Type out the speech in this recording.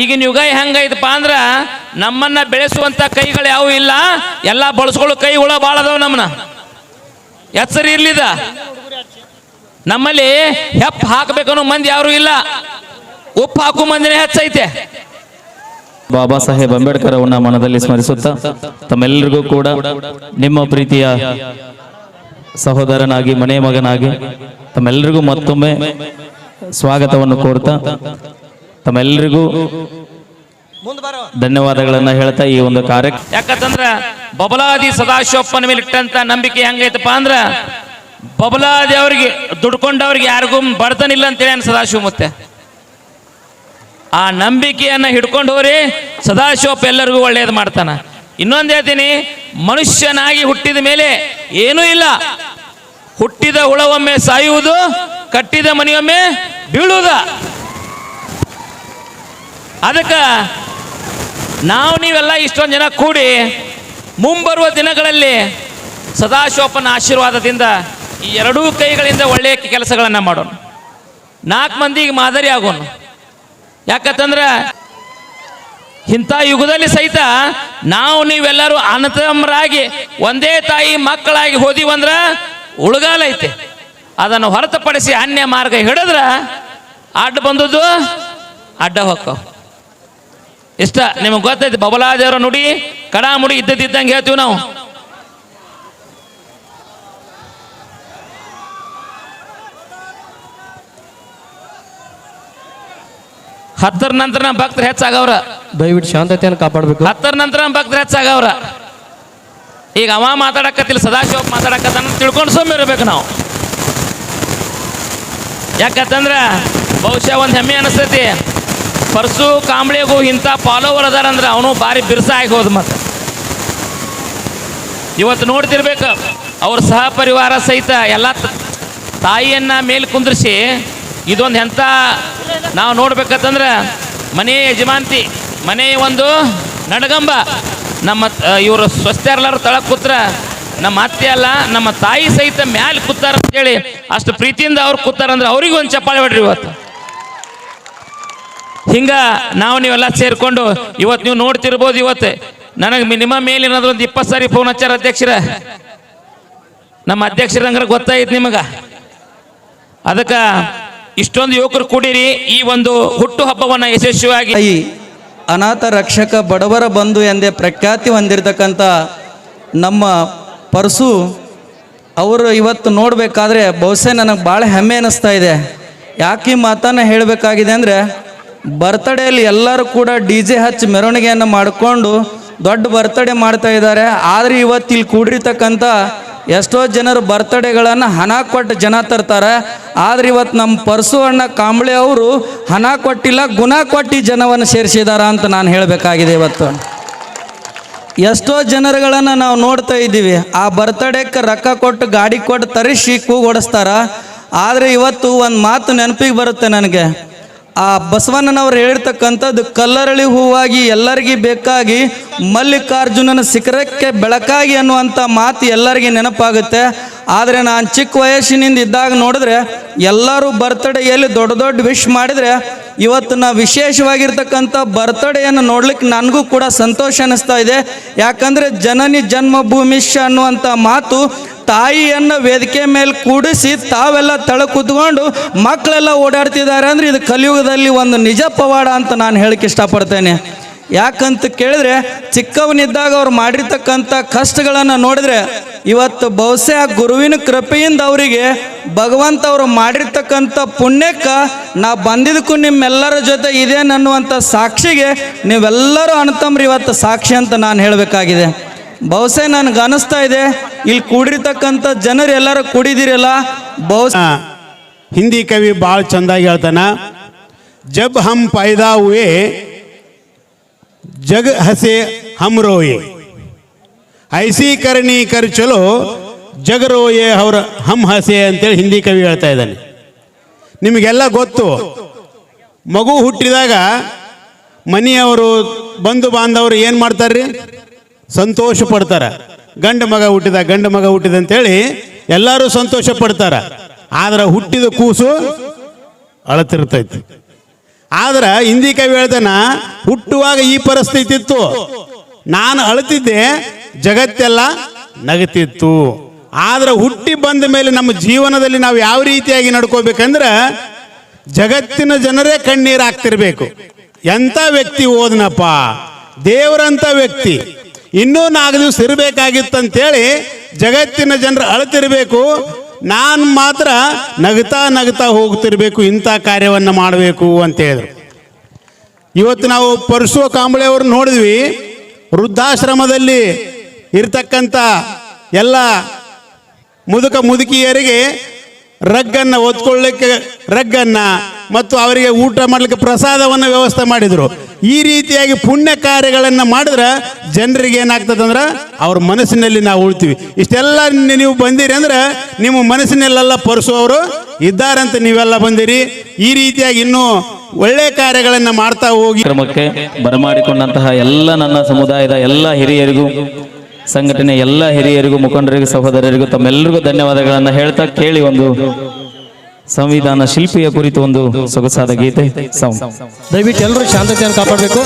ಈಗಿನ ಯುಗ ಹೆಂಗೈತಪ್ಪ ಅಂದ್ರ ನಮ್ಮನ್ನ ಬೆಳೆಸುವಂತ ಕೈಗಳು ಯಾವ ಇಲ್ಲ. ಎಲ್ಲ ಬಳಸ್ಕೊಳ್ಳೋ ಕೈಗಳು ಭಾಳ ಅದಾವ ನಮ್ಮನ್ನ ಎಚ್ಚರಿ ಇರ್ಲಿದ ನಮ್ಮಲ್ಲಿ ಹೆಪ್ ಹಾಕ್ಬೇಕನ್ನೋ ಮಂದಿ ಯಾರು ಇಲ್ಲ. ಉಪ್ಪು ಹಾಕು ಮಂದಿನೇ ಹೆಚ್ಚೈತೆ. ಬಾಬಾ ಸಾಹೇಬ್ ಅಂಬೇಡ್ಕರ್ ಅವನ್ನ ಮನದಲ್ಲಿ ಸ್ಮರಿಸುತ್ತಾ ತಮ್ಮೆಲ್ಲರಿಗೂ ಕೂಡ ನಿಮ್ಮ ಪ್ರೀತಿಯ ಸಹೋದರನಾಗಿ ಮನೆ ಮಗನಾಗಿ ತಮ್ಮೆಲ್ಲರಿಗೂ ಮತ್ತೊಮ್ಮೆ ಸ್ವಾಗತವನ್ನು ಕೋರ್ತಾ ತಮ್ಮೆಲ್ಲರಿಗೂ ಧನ್ಯವಾದಗಳನ್ನ ಹೇಳ್ತಾ ಈ ಒಂದು ಕಾರ್ಯಕ್ರಮ ಯಾಕಂತಂದ್ರ ಬಬಲಾದಿ ಸದಾಶಿವಪ್ಪನ ಮೇಲೆ ಇಟ್ಟಂತ ನಂಬಿಕೆ ಹೆಂಗೈತಪ್ಪ ಅಂದ್ರ ಬಬಲಾದಿ ಅವ್ರಿಗೆ ದುಡ್ಕೊಂಡವ್ರಿಗೆ ಯಾರಿಗೂ ಬರ್ತನಿಲ್ಲ ಅಂತೇಳಿ ಅನ್ ಸದಾಶಿವ ಮತ್ತೆ. ಆ ನಂಬಿಕೆಯನ್ನ ಹಿಡ್ಕೊಂಡು ಹೋರಿ ಸದಾಶಿವಪ್ಪ ಎಲ್ಲರಿಗೂ ಒಳ್ಳೇದು ಮಾಡ್ತಾನ. ಇನ್ನೊಂದು ಹೇಳ್ತೀನಿ ಮನುಷ್ಯನಾಗಿ ಹುಟ್ಟಿದ ಮೇಲೆ ಏನೂ ಇಲ್ಲ. ಹುಟ್ಟಿದ ಹುಳವೊಮ್ಮೆ ಸಾಯುವುದು ಕಟ್ಟಿದ ಮನೆಯೊಮ್ಮೆ ಬೀಳುವುದ. ಅದಕ್ಕೆ ನಾವು ನೀವೆಲ್ಲ ಇಷ್ಟೊಂದು ಜನ ಕೂಡಿ ಮುಂಬರುವ ದಿನಗಳಲ್ಲಿ ಸದಾಶಿವಪ್ಪನ ಆಶೀರ್ವಾದದಿಂದ ಈ ಎರಡೂ ಕೈಗಳಿಂದ ಒಳ್ಳೆಯ ಕೆಲಸಗಳನ್ನು ಮಾಡೋಣ. ನಾಲ್ಕು ಮಂದಿಗೆ ಮಾದರಿ ಆಗೋಣ. ಯಾಕಂತಂದ್ರೆ ಇಂಥ ಯುಗದಲ್ಲಿ ಸಹಿತ ನಾವು ನೀವೆಲ್ಲರೂ ಅನತಮರಾಗಿ ಒಂದೇ ತಾಯಿ ಮಕ್ಕಳಾಗಿ ಹೋದಿವಂದ್ರೆ ಉಳುಗಾಲ ಐತೆ. ಅದನ್ನು ಹೊರತುಪಡಿಸಿ ಅನ್ಯ ಮಾರ್ಗ ಹಿಡಿದ್ರೆ ಅಡ್ಡ ಬಂದದ್ದು ಅಡ್ಡ ಹೊಕ್ಕವು ಇಷ್ಟ ನಿಮಗೆ ಗೊತ್ತೈತಿ ಬಬಲಾದೇವರ ನುಡಿ ಕಡಾಮುಡಿ ಇದ್ದದಿದ್ದಂಗೆ ಹೇಳ್ತೀವಿ ನಾವು. ಹತ್ತರ ನಂತರ ನಮ್ಮ ಭಕ್ತರು ಹೆಚ್ಚಾಗವ್ರ. ದಯವಿಟ್ಟು ಶಾಂತತೆಯನ್ನು ಕಾಪಾಡಬೇಕು. ಹತ್ತರ ನಂತರ ನಮ್ಮ ಭಕ್ತರು ಹೆಚ್ಚಾಗವ್ರ. ಈಗ ಅವ ಮಾತಾಡಕತ್ತಿಲ್ಲ ಸದಾಶಿವ ಮಾತಾಡಕತ್ತ ತಿಳ್ಕೊಂಡು ಸುಮ್ಮನೆ ಇರಬೇಕು ನಾವು. ಯಾಕಂತಂದ್ರ ಬಹುಶಃ ಒಂದು ಹೆಮ್ಮೆ ಅನಿಸ್ತೈತಿ. ಪರ್ಸು ಕಾಂಬಳಿಗೂ ಇಂಥ ಫಾಲೋವರ್ ಅದಾರಂದ್ರೆ ಅವನು ಭಾರಿ ಬಿರ್ಸ ಆಗಿ ಹೋದ ಮತ್ತೆ ಇವತ್ತು ನೋಡ್ತಿರ್ಬೇಕು, ಅವ್ರ ಸಹ ಪರಿವಾರ ಸಹಿತ ಎಲ್ಲ ತಾಯಿಯನ್ನ ಮೇಲೆ ಕುಂದ್ರಿಸಿ ಇದೊಂದು ಎಂಥ, ನಾವು ನೋಡ್ಬೇಕಂತಂದ್ರೆ ಮನೆ ಯಜಮಾಂತಿ ಮನೆ ಒಂದು ನಡಗಂಬ. ನಮ್ಮ ಇವರು ಸ್ವಸ್ಥರೆಲ್ಲರೂ ತಳ ಕೂತ್ರ, ನಮ್ಮ ಅತ್ತೆ ಅಲ್ಲ, ನಮ್ಮ ತಾಯಿ ಸಹಿತ ಮ್ಯಾಲೆ ಕೂತಾರ ಅಂತೇಳಿ ಅಷ್ಟು ಪ್ರೀತಿಯಿಂದ ಅವ್ರು ಕೂತಾರಂದ್ರೆ ಅವ್ರಿಗೂ ಒಂದು ಚಪ್ಪಾಳೆ ಹೊಡ್ರಿ ಇವತ್ತು. ಹಿಂಗ ನಾವು ನೀವೆಲ್ಲ ಸೇರ್ಕೊಂಡು ಇವತ್ತು ನೀವು ನೋಡ್ತಿರ್ಬೋದು ಇವತ್ತು. ನನಗೆ ಮಿನಿಮಮ್ ಮೇಲೆ ಒಂದು ಇಪ್ಪತ್ತು ಸಾರಿ ಫೋನ್ ಹಚ್ಚಾರ ಅಧ್ಯಕ್ಷರ. ನಮ್ಮ ಅಧ್ಯಕ್ಷರಂಗ್ರ ಗೊತ್ತಾಯ್ತು ನಿಮಗ. ಅದಕ್ಕೆ ಇಷ್ಟೊಂದು ಯುವಕರು ಕೂಡಿರಿ, ಈ ಒಂದು ಹುಟ್ಟು ಹಬ್ಬವನ್ನ ಯಶಸ್ವಿಯಾಗಿ. ಅನಾಥ ರಕ್ಷಕ ಬಡವರ ಬಂಧು ಎಂದೇ ಪ್ರಖ್ಯಾತಿ ಹೊಂದಿರತಕ್ಕಂಥ ನಮ್ಮ ಪರಸು ಅವರು ಇವತ್ತು ನೋಡಬೇಕಾದ್ರೆ ಬಹುಶಃ ನನಗೆ ಭಾಳ ಹೆಮ್ಮೆ ಅನ್ನಿಸ್ತಾ ಇದೆ. ಯಾಕೆ ಈ ಮಾತನ್ನು ಹೇಳಬೇಕಾಗಿದೆ ಅಂದರೆ ಬರ್ತಡೇಲಿ ಎಲ್ಲರೂ ಕೂಡ ಡಿ ಜೆ ಹಚ್ಚಿ ಮೆರವಣಿಗೆಯನ್ನು ಮಾಡಿಕೊಂಡು ದೊಡ್ಡ ಬರ್ತಡೇ ಮಾಡ್ತಾ ಇದ್ದಾರೆ. ಆದರೆ ಇವತ್ತು ಇಲ್ಲಿ ಕೂಡಿರ್ತಕ್ಕಂಥ ಎಷ್ಟೋ ಜನರು ಬರ್ತಡೇಗಳನ್ನು ಹಣ ಕೊಟ್ಟು ಜನ ತರ್ತಾರೆ. ಆದ್ರೆ ಇವತ್ತು ನಮ್ಮ ಪರಸು ಅಣ್ಣ ಕಾಂಬಳೆ ಅವರು ಹಣ ಕೊಟ್ಟಿಲ್ಲ, ಗುಣ ಕೊಟ್ಟು ಜನವನ್ನು ಸೇರಿಸಿದಾರ ಅಂತ ನಾನು ಹೇಳಬೇಕಾಗಿದೆ ಇವತ್ತು. ಎಷ್ಟೋ ಜನರುಗಳನ್ನು ನಾವು ನೋಡ್ತಾ ಇದ್ದೀವಿ. ಆ ಬರ್ತಡೇಕ್ಕೆ ರೊಕ್ಕ ಕೊಟ್ಟು ಗಾಡಿ ಕೊಟ್ಟು ತರಿಸಿ ಕೂಗೊಡಿಸ್ತಾರ. ಆದರೆ ಇವತ್ತು ಒಂದು ಮಾತು ನೆನಪಿಗೆ ಬರುತ್ತೆ ನನಗೆ. ಆ ಬಸವಣ್ಣನವ್ರು ಹೇಳಿರ್ತಕ್ಕಂಥದ್ದು, ಕಲ್ಲರಳಿ ಹೂವಾಗಿ ಎಲ್ಲರಿಗೂ ಬೇಕಾಗಿ ಮಲ್ಲಿಕಾರ್ಜುನನ ಶಿಖರಕ್ಕೆ ಬೆಳಕಾಗಿ ಅನ್ನುವಂಥ ಮಾತು ಎಲ್ಲರಿಗೆ ನೆನಪಾಗುತ್ತೆ. ಆದರೆ ನಾನು ಚಿಕ್ಕ ವಯಸ್ಸಿನಿಂದ ಇದ್ದಾಗ ನೋಡಿದ್ರೆ ಎಲ್ಲರೂ ಬರ್ತಡೇಯಲ್ಲಿ ದೊಡ್ಡ ದೊಡ್ಡ ವಿಶ್ ಮಾಡಿದರೆ ಇವತ್ತು ನಾ ವಿಶೇಷವಾಗಿರ್ತಕ್ಕಂಥ ಬರ್ತ್ಡೇಯನ್ನು ನೋಡ್ಲಿಕ್ಕೆ ನನಗೂ ಕೂಡ ಸಂತೋಷ ಅನ್ನಿಸ್ತಾ ಇದೆ. ಯಾಕಂದರೆ ಜನನಿ ಜನ್ಮಭೂಮಿಷ ಅನ್ನುವಂಥ ಮಾತು ತಾಯಿಯನ್ನು ವೇದಿಕೆ ಮೇಲೆ ಕೂಡಿಸಿ ತಾವೆಲ್ಲ ತಳ ಕೂತ್ಕೊಂಡು ಮಕ್ಕಳೆಲ್ಲ ಓಡಾಡ್ತಿದ್ದಾರೆ ಅಂದರೆ ಇದು ಕಲಿಯುಗದಲ್ಲಿ ಒಂದು ನಿಜ ಪವಾಡ ಅಂತ ನಾನು ಹೇಳಕ್ಕೆ ಇಷ್ಟಪಡ್ತೇನೆ. ಯಾಕಂತ ಕೇಳಿದ್ರೆ ಚಿಕ್ಕವನಿದ್ದಾಗ ಅವ್ರು ಮಾಡಿರ್ತಕ್ಕಂಥ ಕಷ್ಟಗಳನ್ನು ನೋಡಿದ್ರೆ ಇವತ್ತು ಬಹುಶಃ ಗುರುವಿನ ಕೃಪೆಯಿಂದ ಅವರಿಗೆ ಭಗವಂತ ಅವರು ಮಾಡಿರ್ತಕ್ಕಂಥ ಪುಣ್ಯಕ್ಕೆ ನಾ ಬಂದಿದ್ದಕ್ಕೂ ನಿಮ್ಮೆಲ್ಲರ ಜೊತೆ ಇದೇನನ್ನುವಂಥ ಸಾಕ್ಷಿಗೆ ನೀವೆಲ್ಲರೂ ಅನ್ತಂಬ್ರಿ ಇವತ್ತು ಸಾಕ್ಷಿ ಅಂತ ನಾನು ಹೇಳಬೇಕಾಗಿದೆ. ಬಹುಶಃ ನನ್ಗೆ ಅನಿಸ್ತಾ ಇದೆ. ಇಲ್ಲಿ ಕೂಡಿರ್ತಕ್ಕಂಥ ಜನರು ಎಲ್ಲರೂ ಕೂಡಿದಿರಲ್ಲ. ಬಹುಶಃ ಹಿಂದಿ ಕವಿ ಭಾಳ ಚಂದಾಗಿ ಹೇಳ್ತಾನ. ಜಬ್ ಹಮ್ ಪೈದಾ ಹುವೆ ಜಗ್ ಹಸೆ ಹಮ್ ರೋಯೆ. ಐಸಿ ಕರ್ಣಿ ಕರ್ ಚಲೋ, ಜಗ್ ರೋಯೆ ಅವ್ರ ಹಮ್ ಹಸೆ ಅಂತೇಳಿ ಹಿಂದಿ ಕವಿ ಹೇಳ್ತಾ ಇದ್ದಾನೆ. ನಿಮಗೆಲ್ಲ ಗೊತ್ತು. ಮಗು ಹುಟ್ಟಿದಾಗ ಮನೆಯವರು, ಬಂಧು ಬಾಂಧವರು ಏನು ಮಾಡ್ತಾರ್ರಿ? ಸಂತೋಷ ಪಡ್ತಾರ ಗಂಡು ಮಗ ಹುಟ್ಟಿದ, ಗಂಡ ಮಗ ಹುಟ್ಟಿದ ಅಂತೇಳಿ ಎಲ್ಲರೂ ಸಂತೋಷ ಪಡ್ತಾರ ಆದ್ರೆ ಹುಟ್ಟಿದ ಕೂಸು ಅಳತಿರ್ತೈತಿ. ಆದ್ರೆ ಹಿಂದಿ ಕವಿ ಹೇಳ್ದನ, ಹುಟ್ಟುವಾಗ ಈ ಪರಿಸ್ಥಿತಿ ಇತ್ತು. ನಾನು ಅಳತಿದ್ದೆ, ಜಗತ್ತೆಲ್ಲ ನಗತಿತ್ತು. ಆದ್ರೆ ಹುಟ್ಟಿ ಬಂದ ಮೇಲೆ ನಮ್ಮ ಜೀವನದಲ್ಲಿ ನಾವು ಯಾವ ರೀತಿಯಾಗಿ ನಡ್ಕೋಬೇಕಂದ್ರೆ ಜಗತ್ತಿನ ಜನರೇ ಕಣ್ಣೀರು ಹಾಕ್ತಿರ್ಬೇಕು. ಎಂಥ ವ್ಯಕ್ತಿ ಓದನಪ್ಪ? ದೇವರಂಥ ವ್ಯಕ್ತಿ. ಇನ್ನೂ ನಾಲ್ಕು ದಿವಸ ಇರಬೇಕಾಗಿತ್ತಂತೇಳಿ ಜಗತ್ತಿನ ಜನರು ಅಳತಿರಬೇಕು. ನಾನು ಮಾತ್ರ ನಗ್ತಾ ನಗ್ತಾ ಹೋಗ್ತಿರ್ಬೇಕು, ಇಂಥ ಕಾರ್ಯವನ್ನು ಮಾಡಬೇಕು ಅಂತ ಹೇಳಿದ್ರು ಇವತ್ತು ನಾವು ಪರಶು ಕಾಂಬಳೆ ಅವರು ನೋಡಿದ್ವಿ. ವೃದ್ಧಾಶ್ರಮದಲ್ಲಿ ಇರ್ತಕ್ಕಂಥ ಎಲ್ಲ ಮುದುಕ ಮುದುಕಿಯರಿಗೆ ರಗ್ಗನ್ನು ಒತ್ಕೊಳ್ಳಿಕ್ಕೆ ರಗ್ಗನ್ನು ಮತ್ತು ಅವರಿಗೆ ಊಟ ಮಾಡಲಿಕ್ಕೆ ಪ್ರಸಾದವನ್ನು ವ್ಯವಸ್ಥೆ ಮಾಡಿದರು. ಈ ರೀತಿಯಾಗಿ ಪುಣ್ಯ ಕಾರ್ಯಗಳನ್ನು ಮಾಡಿದ್ರೆ ಜನರಿಗೆ ಏನಾಗ್ತದೆ ಅಂದ್ರೆ ಅವ್ರ ಮನಸ್ಸಿನಲ್ಲಿ ನಾವು ಉಳ್ತೀವಿ. ಇಷ್ಟೆಲ್ಲ ನೀವು ಬಂದಿರಿ ಅಂದ್ರೆ ನಿಮ್ಮ ಮನಸ್ಸಿನಲ್ಲೆಲ್ಲ ಪರಸು ಅವರು ಇದ್ದಾರಂತ ನೀವೆಲ್ಲ ಬಂದಿರಿ. ಈ ರೀತಿಯಾಗಿ ಇನ್ನೂ ಒಳ್ಳೆ ಕಾರ್ಯಗಳನ್ನು ಮಾಡ್ತಾ ಹೋಗಿ. ಕ್ರಮಕ್ಕೆ ಬರಮಾಡಿಕೊಂಡಂತಹ ಎಲ್ಲ ನನ್ನ ಸಮುದಾಯದ ಎಲ್ಲ ಹಿರಿಯರಿಗೂ, ಸಂಘಟನೆ ಎಲ್ಲ ಹಿರಿಯರಿಗೂ, ಮುಖಂಡರಿಗೂ, ಸಹೋದರರಿಗೂ ತಮ್ಮೆಲ್ಲರಿಗೂ ಧನ್ಯವಾದಗಳನ್ನು ಹೇಳ್ತಾ ಕೇಳಿ ಒಂದು ಸಂವಿಧಾನ ಶಿಲ್ಪಿಯ ಕುರಿತು ಒಂದು ಸೊಗಸಾದ ಗೀತೆ. ಸೌಂಡ್. ದಯವಿಟ್ಟು ಎಲ್ಲರೂ ಶಾಂತತೆಯನ್ನು ಕಾಪಾಡಬೇಕು.